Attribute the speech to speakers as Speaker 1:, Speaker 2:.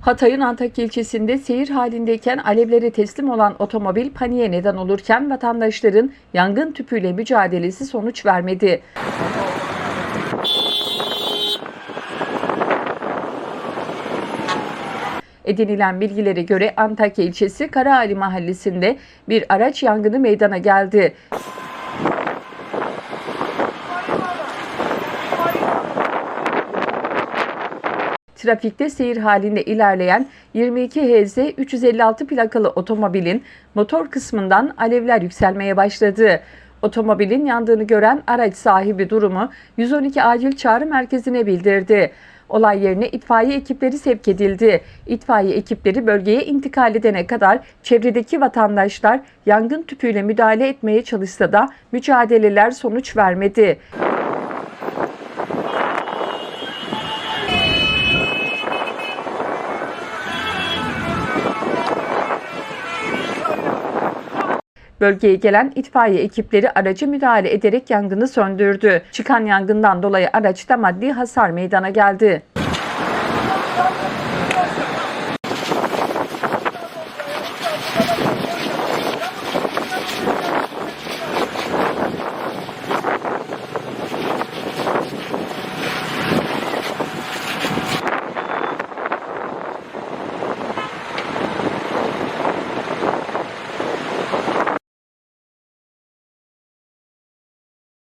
Speaker 1: Hatay'ın Antakya ilçesinde seyir halindeyken alevlere teslim olan otomobil paniğe neden olurken vatandaşların yangın tüpüyle mücadelesi sonuç vermedi. Edinilen bilgilere göre Antakya ilçesi Karaali mahallesinde bir araç yangını meydana geldi. Trafikte seyir halinde ilerleyen 22 HZ 356 plakalı otomobilin motor kısmından alevler yükselmeye başladı. Otomobilin yandığını gören araç sahibi durumu 112 acil çağrı merkezine bildirdi. Olay yerine itfaiye ekipleri sevk edildi. İtfaiye ekipleri bölgeye intikal edene kadar çevredeki vatandaşlar yangın tüpüyle müdahale etmeye çalışsa da mücadeleler sonuç vermedi. Bölgeye gelen itfaiye ekipleri aracı müdahale ederek yangını söndürdü. Çıkan yangından dolayı araçta maddi hasar meydana geldi.